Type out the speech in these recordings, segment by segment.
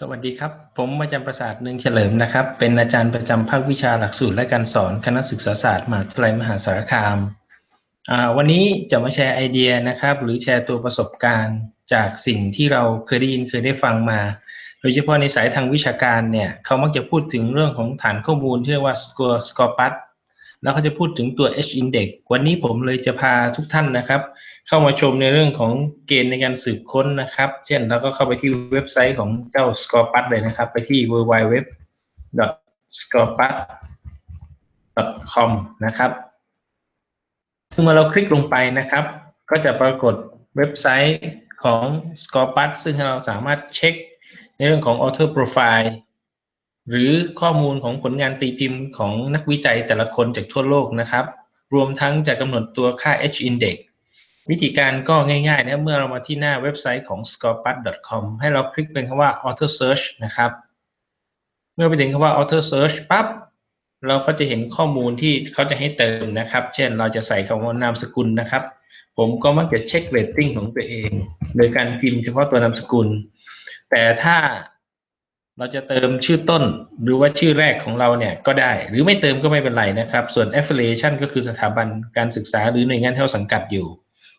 สวัสดีครับ ผมอาจารย์ประสาทเนืองเฉลิมนะครับ เป็นอาจารย์ประจำภาควิชาหลักสูตรและการสอนคณะศึกษาศาสตร์มหาวิทยาลัยมหาสารคาม วันนี้จะมาแชร์ไอเดียนะครับ หรือแชร์ตัวประสบการณ์จากสิ่งที่เราเคยได้ยินเคยได้ฟังมา โดยเฉพาะในสายทางวิชาการเนี่ย เขามักจะพูดถึงเรื่องของฐานข้อมูลที่เรียกว่า score scorpus แล้วเขาจะพูดถึงตัว H index วันนี้ผมเลยจะพาทุกท่านนะครับ เข้ามาชมในเรื่องของเกณฑ์ในการสืบค้นนะครับ เช่นเราก็เข้าไปที่เว็บไซต์ของเจ้า Scorpus เลยนะครับ ไปที่ www.scorpus.com นะครับ ซึ่งเมื่อเราคลิกลงไปนะครับ ก็จะปรากฏเว็บไซต์ของ Scorpus ซึ่งเราสามารถเช็คในเรื่องของ author profile หรือข้อมูลของผลงานตีพิมพ์ของนักวิจัยแต่ละคนจากทั่วโลกนะครับ รวมทั้งจะกำหนดตัวค่า H index วิธีการก็ง่ายๆนะเมื่อเรามาที่หน้าเว็บไซต์ของ scorpus.com ให้เราคลิกเป็นคำว่า author search นะครับ เมื่อไปถึงคำว่า author search ปั๊บเราก็จะเห็นข้อมูลที่เขาจะให้เติมนะครับ เช่นเราจะใส่คำว่านามสกุลนะครับ ผมก็มักจะเช็คเรตติ้งของตัวเอง โดยการพิมพ์เฉพาะตัวนามสกุล แต่ถ้า เราจะเติมชื่อต้นหรือว่าชื่อแรกของเราเนี่ยก็ได้ หรือไม่เติมก็ไม่เป็นไรนะครับ ส่วน affiliation ก็คือสถาบันการศึกษาหรือหน่วยงานที่เราสังกัดอยู่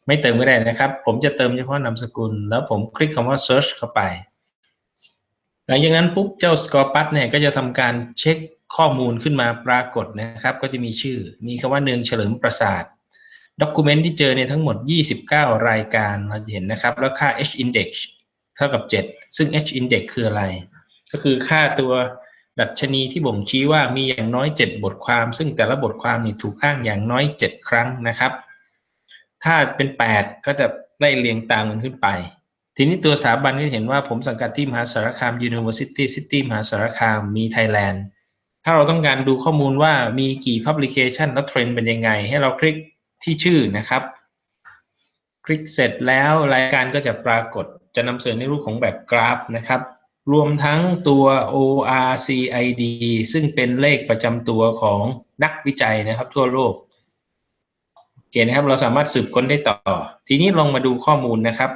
ไม่เติมก็ได้นะครับ ผมจะเติมเฉพาะนามสกุล แล้วผมคลิกคำว่า search เข้าไป หลังจากนั้นปุ๊บเจ้า Scorpus เนี่ยก็จะทำการเช็คข้อมูลขึ้นมาปรากฏนะครับ ก็จะมีชื่อ มีคำว่าเนืองเฉลิมประสาทด็อกิเมนต์ที่เจอในทั้งหมด 29 รายการเราจะเห็นนะครับ แล้วค่า H index เท่ากับ 7 ซึ่ง H index คืออะไร ก็คือค่าตัวดัชนีที่บ่งชี้ว่ามีอย่างน้อย 7 บทความ ซึ่งแต่ละบทความนี่ถูกอ้างอย่างน้อย 7 ครั้งนะครับ ถ้าเป็น 8 ก็จะไล่เรียงตามกันขึ้นไป ทีนี้ตัวสถาบันที่เห็นว่าผมสังกัดที่มหาสารคาม University City มหาสารคามมีไทยแลนด์ถ้าเราต้องการดูข้อมูลว่ามีกี่ publication แล้วเทรนด์เป็นยังไง ให้เราคลิกที่ชื่อนะครับ คลิกเสร็จแล้วรายการก็จะปรากฏจะนำเสนอในรูปของแบบกราฟนะครับ รวมทั้งตัว ORCID ซึ่งเป็นเลขประจำตัวของนักวิจัยนะครับ ทั่วโลกโอเคนะครับ เราสามารถสืบค้นได้ต่อ ทีนี้ลองมาดูข้อมูลนะครับ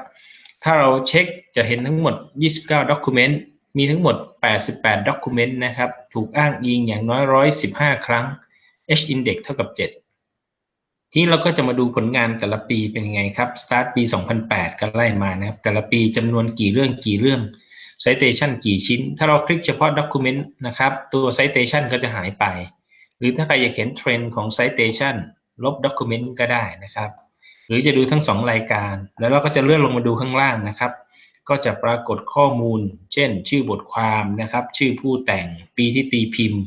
ถ้าเราเช็คจะเห็นทั้งหมด 29 document มีทั้งหมด 88 document นะครับ ถูกอ้างอิงอย่างน้อย 115 ครั้ง H index เท่ากับ 7 ทีนี้เราก็จะมาดูผลงานแต่ละปีเป็นยังไงครับ start ปี 2008กันไล่มานะครับ แต่ละปีจำนวนกี่เรื่องกี่เรื่อง citation กี่ชิ้น ถ้าเราคลิกเฉพาะ document นะครับ ตัว citation ก็จะหายไป หรือถ้าใครอยากเห็นเทรนด์ของ citation ลบ document ก็ได้นะครับ หรือจะดูทั้ง 2 รายการ แล้วเราก็จะเลื่อนลงมาดูข้างล่างนะครับ ก็จะปรากฏข้อมูล เช่น ชื่อบทความนะครับ ชื่อผู้แต่ง ปีที่ตีพิมพ์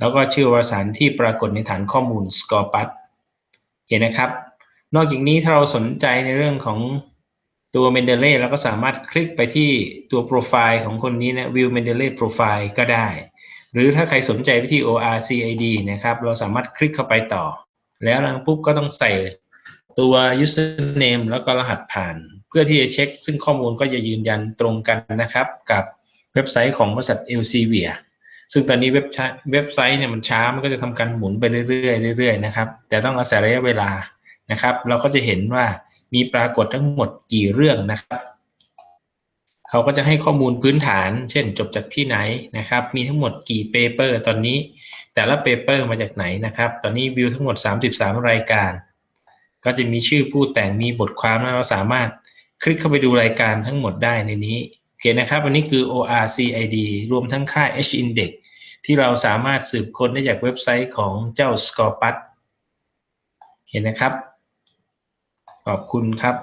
แล้วก็ชื่อวารสารที่ปรากฏในฐานข้อมูล scopus เห็นนะครับ นอกจากนี้ถ้าเราสนใจในเรื่องของ ตัวเมนเดเล่เราก็สามารถคลิกไปที่ตัวโปรไฟล์ของคนนี้นะ View Mendeley Profile ก็ได้ หรือถ้าใครสนใจวิธี ORCID นะครับ เราสามารถคลิกเข้าไปต่อ แล้วหลังปุ๊บก็ต้องใส่ตัว username แล้วก็รหัสผ่าน เพื่อที่จะเช็ค ซึ่งข้อมูลก็จะยืนยันตรงกันนะครับ กับเว็บไซต์ของบริษัท Elsevier ซึ่งตอนนี้เว็บเว็บไซต์เนี่ยมันช้ามันก็จะทำการหมุนไปเรื่อยๆเรื่อยๆนะครับ แต่ต้องอาศัยระยะเวลานะครับ เราก็จะเห็นว่า มีปรากฏทั้งหมดกี่เรื่องนะครับ เขาก็จะให้ข้อมูลพื้นฐาน เช่นจบจากที่ไหนนะครับ มีทั้งหมดกี่เปเปอร์ตอนนี้ แต่ละเปเปอร์มาจากไหนนะครับ ตอนนี้วิวทั้งหมด 33 รายการ ก็จะมีชื่อผู้แต่งมีบทความแล้วเราสามารถคลิกเข้าไปดูรายการทั้งหมดได้ในนี้โอเคนะครับอันนี้คือ ORCID รวมทั้งค่า H index ที่เราสามารถสืบค้นได้จากเว็บไซต์ของเจ้า Scorpus เห็นนะครับ ขอบคุณครับ